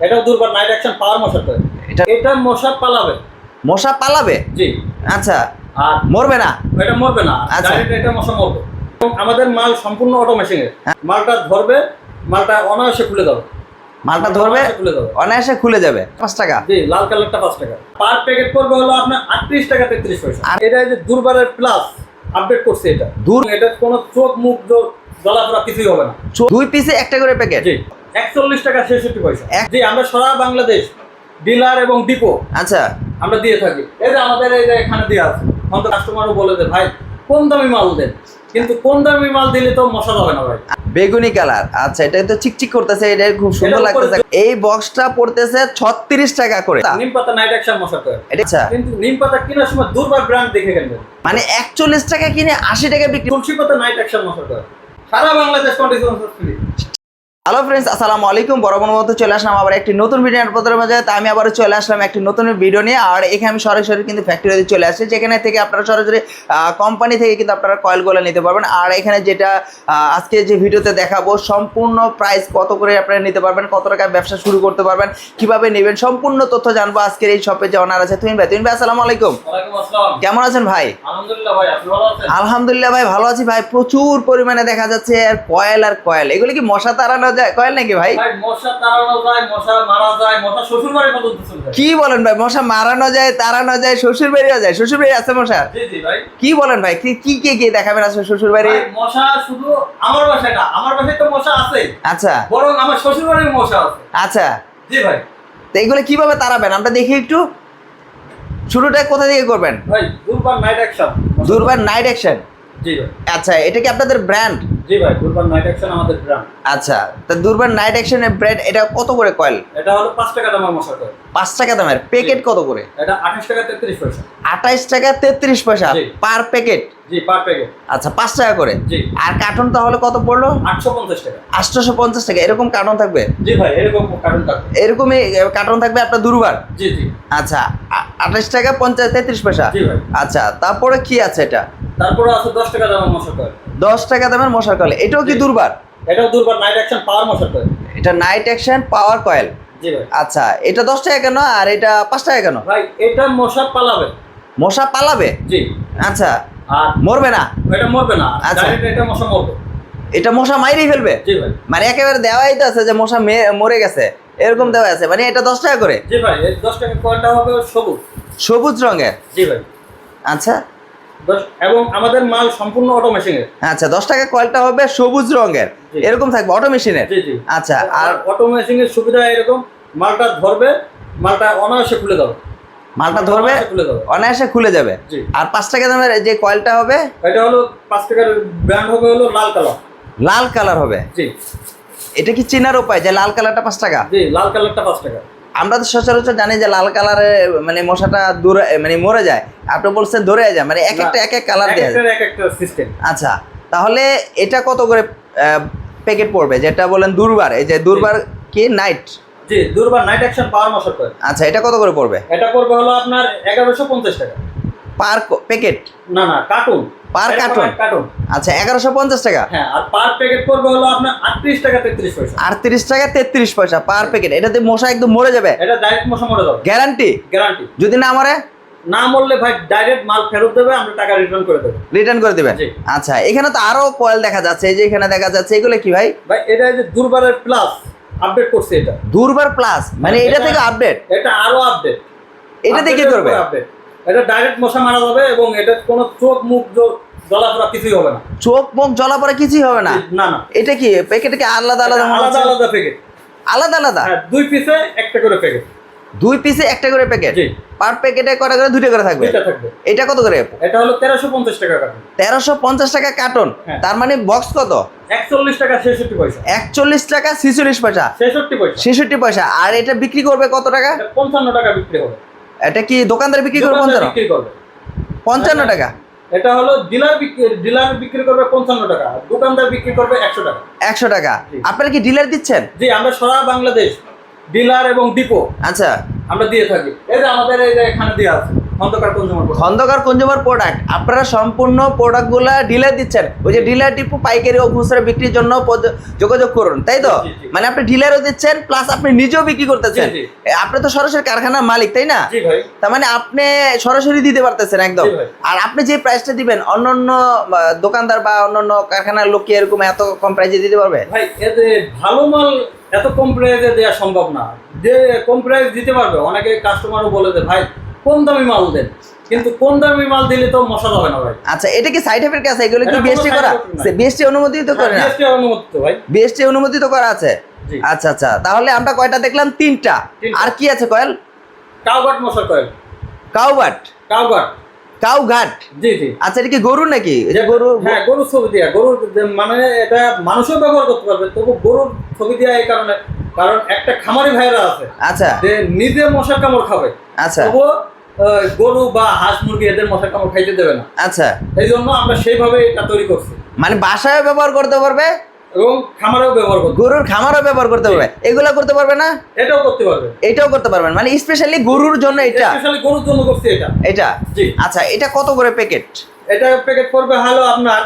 এটাও দুর্বার night action পাওয়ার মশার করে এটা এটা মশা পালাবে। মশা পালাবে? জি। আচ্ছা। আর মরবে না? এটা মরবে না। আচ্ছা। এটা মশা মরবে। আমাদের মাল সম্পূর্ণ অটোমেশিং এর। হ্যাঁ। মালটা ধরবে মালটা অনায়াসে খুলে দেবে। মালটা ধরবে খুলে দেবে। অনায়াসে খুলে যাবে। পাঁচ টাকা। জি লাল কালারটা পাঁচ টাকা। পার প্যাকেট পড়বে হলো আপনার আটত্রিশ টাকা তেত্রিশ পয়সা। আর- এটা যে দুর্বারের প্লাস আপডেট করছে এটা। দূর- এটা কোনো চোখ মুখ জ- জ্বলাপোড়া কিছুই হবে না। দুই পিসে একটা করে প্যাকেট জি। একচল্লিশ টাকা ছেষট্টি পয়সা। জি আমরা সারা বাংলাদেশ ডিলার এবং ডিপো আচ্ছা। আমরা দিয়ে থাকি। এই যে আমাদের এই যে এখানে দিয়ে আছে আমাদের কাস্টমারও বলে যে ভাই কোন দামি মাল দেন? কিন্তু কোন দামি মাল দিলে তো মশা যাবে না ভাই। বেগুনি কালার। আচ্ছা এটা তো চিকচিক করতেছে এটা খুব সুন্দর লাগতেছে। এই বক্সটা পড়তেছে ছত্রিশ টাকা করে। নিম পাতা নাইট অ্যাকশন মশা করে এটা আচ্ছা। কিন্তু নিম পাতা কেনার সময় দুর্বার ব্র্যান্ড দেখে কিনবেন মানে একচল্লিশ টাকা কিনে আশি টাকা বিক্রি তুলসী পাতা নাইট অ্যাকশন মশা করে সারা Bangladesh condition free hello friends আসসালামু আলাইকুম। বরাবর মতো চলে আসলাম আবার একটি নতুন ভিডিও আপনাদের মাঝে। তা আমি আবার চলে আসলাম একটি নতুন ভিডিও নিয়ে। আর এখানে আমি সরাসরি কিন্তু ফ্যাক্টরিতে চলে আসছি যেখানে থেকে আপনারা সরাসরি কোম্পানি থেকে কিন্তু আপনারা কয়েলগুলো নিতে পারবেন। আর এখানে যেটা আজকে যে ভিডিওতে দেখাবো সম্পূর্ণ প্রাইস কত করে আপনারা নিতে পারবেন কত টাকা ব্যবসা শুরু করতে পারবেন কীভাবে নেবেন সম্পূর্ণ তথ্য জানব আজকের এই শপে যে অনার আছে। তুমি ভাই তুমি ভাই আসসালামু আলাইকুম। কেমন আছেন ভাই? আলহামদুলিল্লাহ ভাই ভালো আলহামদুলিল্লাহ ভাই ভালো আছি ভাই। প্রচুর পরিমাণে দেখা যাচ্ছে আর কয়েল আর কয়েল এগুলো কি মশা তাড়ানো যায় কয়েল নাকি ভাই? কি বলেন ভাই মশা মারানো যায় তাড়ানো যায় শ্বশুর বাড়িও যায় শ্বশুর বাড়ি আছে মশা কি বলেন ভাই কি কি কি দেখাবেন আছে শ্বশুর বাড়ি? মশা শুধু আমার বাসায় না আমার বাসায় তো মশা আছে। আচ্ছা। বরং আমার শ্বশুর বাড়ির মশা আছে। আচ্ছা। জি ভাই। তো এগুলো কীভাবে তাড়াবেন? আমরা দেখি একটু। শুরুটা কোথা থেকে করবেন? ভাই Durbar night action Durbar night action জি আচ্ছা এটা কি আপনাদের ব্র্যান্ড জি ভাই দুর্বার নাইট অ্যাকশন আমাদের ব্র্যান্ড আচ্ছা তা দুর্বার নাইট অ্যাকশনের ব্র্যান্ড এটা কত করে কয়েল এটা হলো পাঁচ টাকা দামের টাকা দামের। প্যাকেট কত করে? এটা আঠাশ টাকা তেত্রিশ পয়সা। আঠাইশ টাকা তেত্রিশ পয়সা। পার প্যাকেট জি পার প্যাকেট আচ্ছা পাঁচ টাকা করে? জি। আর কার্টন তাহলে কত পড়ল? আটশো পঞ্চাশ টাকা। আটশোশো পঞ্চাশ টাকা এরকম কার্টন থাকবে? জি ভাই এরকম কারণ থাকবে। এরকমই কার্টন থাকবে আপনার দুর্বার? জি জি। আচ্ছা আঠাশ টাকা পঞ্চাশ তেত্রিশ পয়সা? জি ভাই। আচ্ছা তারপরে কি আছে এটা? তারপরে আছে দশ টাকা দামের মশা করে দশ টাকা দামের মশার কয়েল এটাও কি। দুর্বার? এটাও দুর্বার নাইট অ্যাকশন পাওয়ার মশা করে এটা নাইট অ্যাকশন পাওয়ার কয়েল। জি ভাই। আচ্ছা এটা দশ টাকা কেন আর এটা পাঁচ টাকা কেন? ভাই এটা মশা পালাবে। মশা পালাবে? জি। আচ্ছা আর মরবে না? এটা মরবে না। আচ্ছা। এটা মশা মরবে। এটা মশা মাইরেই ফেলবে? জি ভাই। মানে একেবারে দেওয়াই তো আছে যে মশা মরে গেছে। এরকম দেওয়া আছে। মানে এটা দশ টাকা করে? জি ভাই এই দশ টাকা কয়েলটা হবে? সবুজ। সবুজ রঙের? জি ভাই। আচ্ছা। এবং আমাদের মাল সম্পূর্ণ অটোমেশিং এর আচ্ছা দশ টাকা কয়েলটা হবে? সবুজ রঙের। এরকম থাকবে অটো মেশিনের জি জি। আচ্ছা আর অটো মেশিনের সুবিধা এরকম মালটা ধরবে মালটা অনায়াসে খুলে দেবে মালটা ধরবে অনায়াসে খুলে যাবে। আর পাঁচ টাকা দামের যে কয়েলটা হবে এটা হলো পাঁচ টাকার ব্র্যান্ড হবে হলো লাল কালার। লাল কালার হবে। এটা কি চেনার উপায় যে লাল কালারটা পাঁচ টাকা? লাল কালারটা পাঁচ টাকা। আমরা তো সচরাচর জানি যে লাল কালারে মানে মশাটা দূরে মানে মরে যায়। আপনি বলছেন ধরে যায় মানে এক একটা এক এক কালার এক দেওয়া যায়। এক একটা সিস্টেম আচ্ছা তাহলে এটা কত করে প্যাকেট পড়বে? যেটা বলেন দুর্বার এই যে দুর্বার কি নাইট জি দুর্বার নাইট অ্যাকশন পাওয়ার মশা করে আচ্ছা এটা কত করে পড়বে? এটা করবে হলো আপনার এগারোশো পঞ্চাশ টাকা। পার প্যাকেট না না কার্টুন Per carton? কার্টুন আচ্ছা এগারোশো পঞ্চাশ টাকা? হ্যাঁ আর পার প্যাকেট করবে হলো আপনার আটত্রিশ টাকা তেত্রিশ পয়সা। আটত্রিশ টাকা তেত্রিশ পয়সা পার প্যাকেট এটাতে মশা একদম মরে যাবে? এটা ডাইরেক্ট মশা মরে যাবে। গ্যারান্টি গ্যারান্টি যদি না মরে? না মরলে ভাই ডাইরেক্ট মাল ফেরত দেবে আমরা টাকা রিটার্ন করে দেবো। রিটার্ন করে দেবেন। আচ্ছা এখানে তো আরও কয়েল দেখা যাচ্ছে এই যে এখানে দেখা যাচ্ছে এগুলো কি ভাই? ভাই এটা যে দুর্বারের প্লাস আপডেট করছে এটা। দুর্বার প্লাস মানে এটা এটা- থেকে আপডেট এটা আরও আপডেট এটা থেকে করবে আপডেট এটা ডাইরেক্ট মশা মারা যাবে এবং এটা কোনো চোখ মুখ জ্বলাপড়া কিছুই হবে না। চোখ মুখ জ্বলাপড়া পরে কিছুই হবে না? না না। এটা কি প্যাকেট কি আলাদা আলাদা আলাদা? আলাদা প্যাকেট আলাদা আলাদা? হ্যাঁ দুই পিসে একটা করে প্যাকেট দুই পিসে একটা করে প্যাকেট পার প্যাকেটে কটা করে? দুটো করে থাকবে? দুইটা থাকবে। এটা কত করে এটা হলো তেরোশো পঞ্চাশ টাকা তেরোশো পঞ্চাশ টাকা কার্টন হ্যাঁ। তার মানে বক্স কত? একচল্লিশ টাকা ছেষট্টি পয়সা। একচল্লিশ টাকা ছিচল্লিশ পয়সা। ছেষট্টি পয়সা। ছেষট্টি পয়সা। আর এটা বিক্রি করবে কত টাকা? পঞ্চান্ন টাকা বিক্রি হবে। এটা কি দোকানদার বিক্রি করবে পঞ্চান্ন? পঞ্চান্ন টাকা। এটা হলো ডিলার বিক্রি ডিলার বিক্রি করবে পঞ্চান্ন টাকা। দোকানদার বিক্রি করবে একশো টাকা। একশো টাকা। আপনারা কি ডিলার দিচ্ছেন? জি আমরা সারা বাংলাদেশ ডিলার এবং ডিপো। আচ্ছা। আমরা দিয়ে থাকি। এই যে আমাদের এই যে এখানে দিয়ে আছে খন্দকার কনজিউমার প্রোডাক্ট আপনারা সম্পূর্ণ প্রোডাক্টগুলো ডিলার দিচ্ছেন। ওই যে ডিলার টিপু পাইকারি ও খুচরা বিক্রির জন্য যোগাযোগ করুন তাই তো। মানে আপনি ডিলারও দিচ্ছেন প্লাস আপনি নিজেও বিক্রি করতেছেন। আপনি তো সরাসরি কারখানার মালিক তাই না? তার মানে আপনি সরাসরি দিতে পারতেছেন একদম। আর আপনি যে প্রাইসটা দিবেন অন্য অন্য দোকানদার বা অন্য অন্য কারখানার লোক কি এরকম এত কম প্রাইসে দিতে পারবে? ভাই ভালো মাল এত কম প্রাইসে দেওয়া সম্ভব না। যে কম প্রাইস দিতে পারবে অনেকে কাস্টমারও বলে যে ভাই কম দামি মাল দেন। কিন্তু কোন দামি মাল দিলে তো মশা হবে না ভাই। আচ্ছা এটা কি সাইড এফেক্ট আছে? এগুলো কি বিএসটি করা। বিএসটি অনুমোদিত করে না? GST অনুমোদিত ভাই। বিএসটি অনুমোদিত করা আছে? আচ্ছা আচ্ছা তাহলে আমরা কয়টা দেখলাম? তিনটা। আর কি আছে কয়েল? কাউঘাট মশার কয়েল। কাউবাট কাউঘাট কাউঘাট জি জি। আচ্ছা এটা কি গরু নাকি? যে- গরু হ্যাঁ গরুর ছবি দিয়া। গরুর মানে এটা মানুষও ব্যবহার করতে পারবে তবু গরুর ছবি দেওয়া এই কারণে। কারণ একটা খামারি ভাইরা আছে আচ্ছা। যে নিজে মশার কামড় খাবে। আচ্ছা। আহ, গরু বা হাঁস মুরগি এদের মশার কামড় খাইতে দেবে না। আচ্ছা। এই জন্য আমরা সেইভাবে এটা তৈরি করছি। মানে বাসায় ব্যবহার করতে পারবে? এবং খামারেও ব্যবহার করতে গরুর খামারও ব্যবহার করতে পারবে। এগুলা করতে পারবে না? এটাও করতে পারবে। এটাও করতে পারবেন মানে স্পেশালি গরুর জন্য এটা। স্পেশালি গরুর জন্য করছি এটা। এটা? জি। আচ্ছা এটা কত করে প্যাকেট এটা প্যাকেট পড়বে হলো আপনার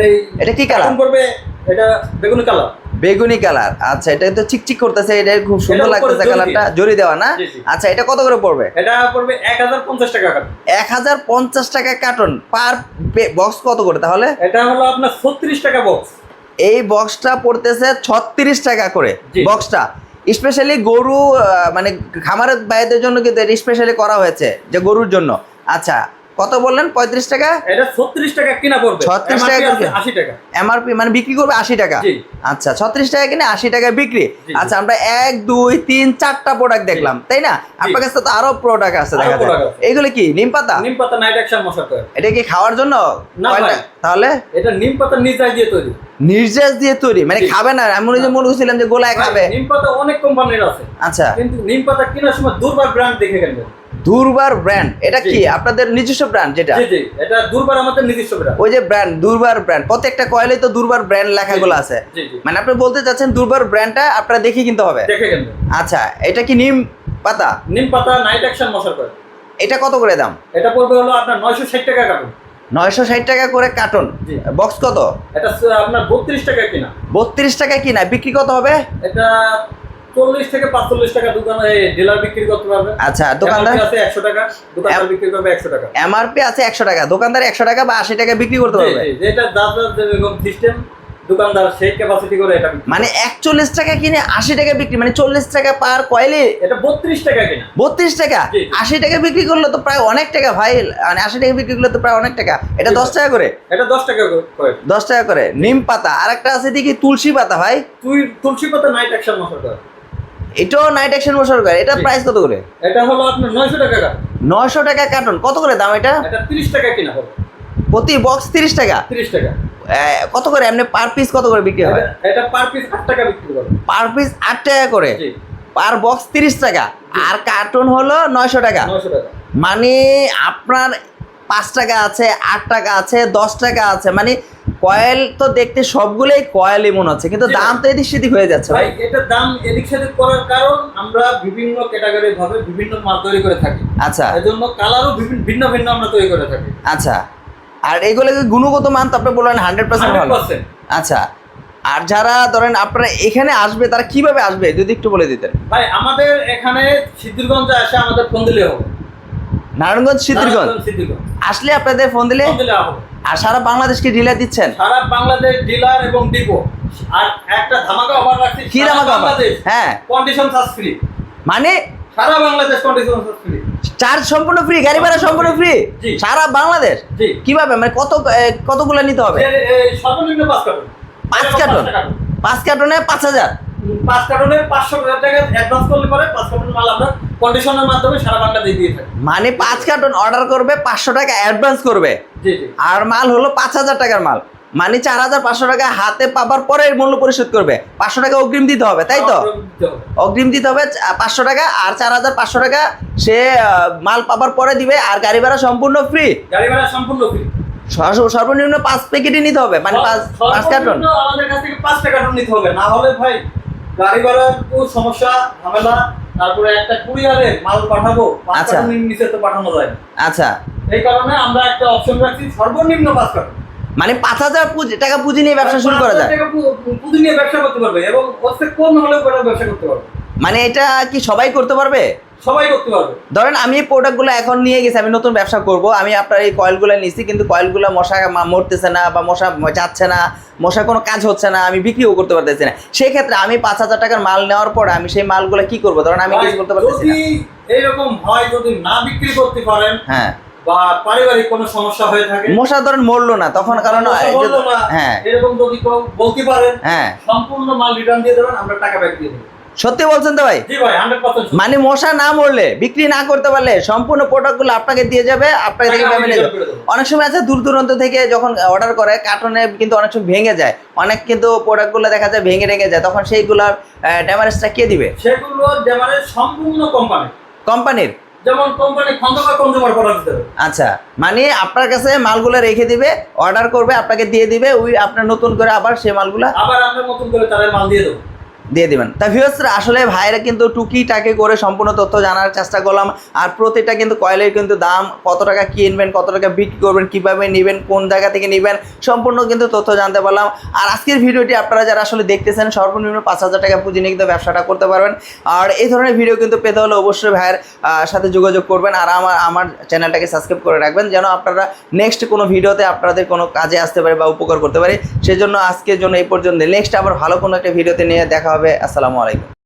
এই এটা কি কালার পড়বে এটা বেগুনি কালার বেগুনি কালার আচ্ছা এটা তো চিকচিক করতেছে এটা খুব সুন্দর লাগতেছে কালারটা। জরি দেওয়া না। আচ্ছা এটা কত করে পড়বে? এটা পড়বে এক হাজার পঞ্চাশ টাকা কাটা এক হাজার পঞ্চাশ টাকা কার্টন পার বক্স কত করে তাহলে? এটা হলো আপনার ছত্রিশ টাকা বক্স এই বক্সটা পড়তেছে ছত্রিশ টাকা করে। বক্সটা স্পেশালি গরু মানে খামারের বাইদের জন্য কিন্তু স্পেশালি করা হয়েছে যে গরুর জন্য আচ্ছা কত বললেন? পঁয়ত্রিশ টাকা? এটা ছত্রিশ টাকা কিনা পড়বে। 36 টাকা? আশি টাকা। এমআরপি মানে বিক্রি করবে আশি টাকা? আচ্ছা ছত্রিশ টাকা কিনে আশি টাকা বিক্রি। আচ্ছা আমরা এক দুই তিন চারটা প্রোডাক্ট দেখলাম তাই না? আপনার কাছে তো আরও প্রোডাক্ট আছে দেখা যায়। এইগুলো কি নিম পাতা? নিম পাতা নাইট অ্যাকশন মশা এটা কি খাওয়ার জন্য? না তাহলে? এটা নিম পাতা নিজাই দিয়ে তৈরি। নির্যাস দিয়ে তৈরি? মানে খাবে না এমন যে মনে করছিলাম যে গোলায় খাবে। নিম পাতা অনেক কোম্পানির আছে। আচ্ছা। কিন্তু নিম পাতা কেনার সময় দুর্বার ব্র্যান্ড দেখে কেনবেন দুর্বার ব্র্যান্ড এটা কি? আপনাদের নিজস্ব ব্র্যান্ড যেটা? জি জি। এটা দুর্বার আমাদের নিজস্ব ব্র্যান্ড ওই যে ব্র্যান্ড দুর্বার ব্র্যান্ড প্রত্যেকটা কয়েলে তো দুর্বার ব্র্যান্ড লেখাগুলো আছে। জি জি। মানে আপনি বলতে চাচ্ছেন দুর্বার ব্র্যান্ডটা আপনারা দেখে কিনতে হবে? আচ্ছা এটা কি নিম পাতা? নিম পাতা নাইট অ্যাকশন মশা করে। এটা কত করে দাম? এটা পড়বে হলো আপনার নয়শো ষাট টাকা কাটুন নয়শো ষাট টাকা করে কার্টন বক্স কত? এটা আপনার বত্রিশ টাকা কিনা। বত্রিশ টাকায় কিনা বিক্রি কত হবে? এটা চল্লিশ থেকে পাঁচচল্লিশ টাকা দোকানে ডিলার বিক্রি করতে পারবে। আচ্ছা দোকানদার? আছে একশো টাকা দোকানদার বিক্রি করবে একশো টাকা। এমআরপি আছে একশো টাকা দোকানদার একশো টাকা বা আশি টাকা বিক্রি করতে পারবে? যেটা যেরকম সিস্টেম দোকানদার সেই ক্যাপাসিটি করে এটা মানে একচল্লিশ টাকা কিনে আশি টাকা বিক্রি মানে চল্লিশ টাকা পার কয়েলে? এটা বত্রিশ টাকা কিনা। বত্রিশ টাকা? আশি টাকা বিক্রি করলে তো প্রায় অনেক টাকা ভাই মানে আশি টাকা বিক্রি করলে তো প্রায় অনেক টাকা। এটা দশ টাকা করে? এটা দশ টাকা করে। দশ টাকা করে। নিম পাতা আর একটা আছে দেখি তুলসী পাতা ভাই। তুই তুলসী পাতা নাইট অ্যাকশন মশা করে এটাও নাইট অ্যাকশন বছর করে এটা প্রাইস কত করে? এটা হলো আপনার নয়শো টাকা কাটা নয়শো টাকা কার্টন কত করে দাম এটা? এটা টাকা কিনা হবে। প্রতি বক্স তিরিশ টাকা? তিরিশ টাকা। কত করে? এমনি পার পিস কত করে বিক্রি হয়? এটা- পার পিস আট টাকা বিক্রি করবে পার পিস আট টাকা করে? পার বক্স তিরিশ টাকা। আর কার্টন হলো টাকা। নয়শো টাকা। মানে আপনার পাঁচ টাকা আছে আট টাকা আছে দশ টাকা আছে। মানে কয়েল তো দেখতে সবগুলোই কয়েল এমন আছে কিন্তু দাম তো এদিক সেদিক হয়ে যাচ্ছে ভাই। এটার দাম এদিক সেদিক করার কারণ আমরা বিভিন্ন ক্যাটাগরি ভাবে বিভিন্ন মাল তৈরি করে থাকি। আচ্ছা। এজন্য কালারও বিভিন্ন ভিন্ন ভিন্ন আমরা তৈরি করে থাকি। আচ্ছা। আর এগুলো গুণগত মান তো আপনি বললেন হান্ড্রেড পার্সেন্ট আচ্ছা। আর যারা ধরেন আপনারা এখানে আসবে তারা কীভাবে আসবে যদি একটু বলে দিতেন? ভাই আমাদের এখানে সিদ্ধিরগঞ্জে আসে আমাদের ফোন দিলে হবে নারায়ণগঞ্জ সিদ্ধিরগঞ্জ? আসলে আপনাদের ফোন দিলে আর সারা বাংলাদেশকে ডিলার দিচ্ছেন? সারা বাংলাদেশ ডিলার এবং ডিপো আর একটা ধামাকা অফার রাখছি কি ধামাকা? বাংলাদেশ হ্যাঁ। কন্ডিশন চার্জ ফ্রি মানে? সারা Bangladesh condition charge free charge সম্পূর্ণ ফ্রি গাড়ি ভাড়া সম্পূর্ণ ফ্রি সারা বাংলাদেশ? কীভাবে? মানে কত কতগুলো নিতে হবে? সর্বনিম্ন পাঁচ কার্টন পাঁচ কার্টন পাঁচ কার্টনে পাঁচ হাজার? পাঁচ কার্টনে পাঁচশো টাকা অ্যাডভান্স করলে পরে পাঁচ কার্টন মাল আমরা কন্ডিশনের মাধ্যমে সারা বাংলাদেশ দিয়ে থাকি। মানে পাঁচ কার্টন অর্ডার করবে পাঁচশো টাকা অ্যাডভান্স করবে। আর মাল হলো পাঁচ হাজার টাকার মাল। মানে চার হাজার পাঁচশো টাকা হাতে পাবার পরে মূল্য পরিশোধ করবে। পাঁচশো টাকা অগ্রিম দিতে হবে তাই তো? অগ্রিম দিতে হবে। পাঁচশো টাকা আর চার হাজার পাঁচশো টাকা সে মাল পাবার পরে দিবে আর গাড়ি ভাড়া সম্পূর্ণ ফ্রি গাড়ি ভাড়া সম্পূর্ণ ফ্রি সর্বনিম্ন পাঁচ প্যাকেটই নিতে হবে মানে পাঁচ পাঁচ কার্টন আমাদের কাছ থেকে পাঁচটা কার্টন নিতে হবে। না হলে ভাই গাড়ি ভাড়ার সমস্যা ঝামেলা তারপরে একটা কুরিয়ারে মাল পাঠাবো আচ্ছা। নিচে তো পাঠানো যায় আচ্ছা। এই কারণে আমরা একটা অপশন রাখছি সর্বনিম্ন পাঁচ কার্টুন মানে পাঁচ হাজার টাকা পুঁজি নিয়ে ব্যবসা শুরু করা যায়? টাকা পুঁজি নিয়ে ব্যবসা করতে পারবে এবং কম হলেও ব্যবসা করতে পারবে। মানে এটা কি সবাই করতে পারবে? সবাই করতে পারবে। ধরেন আমি এই প্রোডাক্টগুলো এখন নিয়ে গেছি আমি নতুন ব্যবসা করব আমি আপনার এই কয়েলগুলো নিছি কিন্তু কয়েলগুলো মশা মরতেছে না বা মশা যাচ্ছে না মশা কোনো কাজ হচ্ছে না আমি বিক্রিও করতে পারতেছি না। সেই ক্ষেত্রে আমি পাঁচ হাজার টাকার মাল নেওয়ার পর আমি সেই মালগুলো কি করব? ধরেন আমি কিছু করতে পারতেছি না। এইরকম হয় যদি না বিক্রি করতে পারেন হ্যাঁ। বা পারিবারিক কোনো সমস্যা হয়ে থাকে মশা ধরেন মরলো না তখন কারণ মশা বলল না, হ্যাঁ। এরকম যদি বলতে পারেন হ্যাঁ। সম্পূর্ণ মাল রিটার্ন দিয়ে দেবেন আমরা টাকা ব্যাক দিয়ে দেবো। সত্যি বলছেন তো ভাই? মানে মশা না মরলে বিক্রি না করতে পারলে সম্পূর্ণ প্রোডাক্টগুলো আপনাকে দিয়ে যাবে আপনাকে থেকে পেমেন্ট অনেক সময় আছে দূর দূরান্ত থেকে যখন অর্ডার করে কার্টনে কিন্তু অনেক সময় ভেঙে যায়। অনেক কিন্তু প্রোডাক্টগুলো দেখা যায় ভেঙে রেঙে যায় তখন সেইগুলোর ড্যামারেজটা কে দিবে? সেগুলো যেমন সম্পূর্ণ কোম্পানি কোম্পানির? যেমন কোম্পানি খন্দকার কনজিউমার প্রোডাক্ট দেবে। আচ্ছা মানে আপনার কাছে মালগুলো রেখে দিবে অর্ডার করবে আপনাকে দিয়ে দিবে ওই আপনার নতুন করে আবার সেই মালগুলো আবার আমরা নতুন করে তারা মাল দিয়ে দেবো। দিয়ে দেবেন। তা ভিউয়ার্সরা আসলে ভাইরা কিন্তু টুকিটাকে করে সম্পূর্ণ তথ্য জানার চেষ্টা করলাম। আর প্রতিটা কিন্তু কয়েলের কিন্তু দাম, কত টাকা কিনবেন, কত টাকা বিক্রি করবেন, কীভাবে নেবেন, কোন জায়গা থেকে নেবেন, সম্পূর্ণ কিন্তু তথ্য জানতে পারলাম। আর আজকের ভিডিওটি আপনারা যারা আসলে দেখতেছেন, সর্বনিম্ন পাঁচ হাজার টাকা পুঁজি নিয়ে কিন্তু ব্যবসাটা করতে পারবেন। আর এই ধরনের ভিডিও কিন্তু পেতে হলে অবশ্যই ভাইয়ের সাথে যোগাযোগ করবেন। আর আমার আমার চ্যানেলটাকে সাবস্ক্রাইব করে রাখবেন, যেন আপনারা নেক্সট কোনো ভিডিওতে আপনাদের কোনো কাজে আসতে পারে বা উপকার করতে পারে। সেজন্য আজকের জন্য এই পর্যন্ত নেক্সট আবার ভালো কোনো একটা ভিডিওতে নিয়ে দেখা হবে আসসালামু আলাইকুম।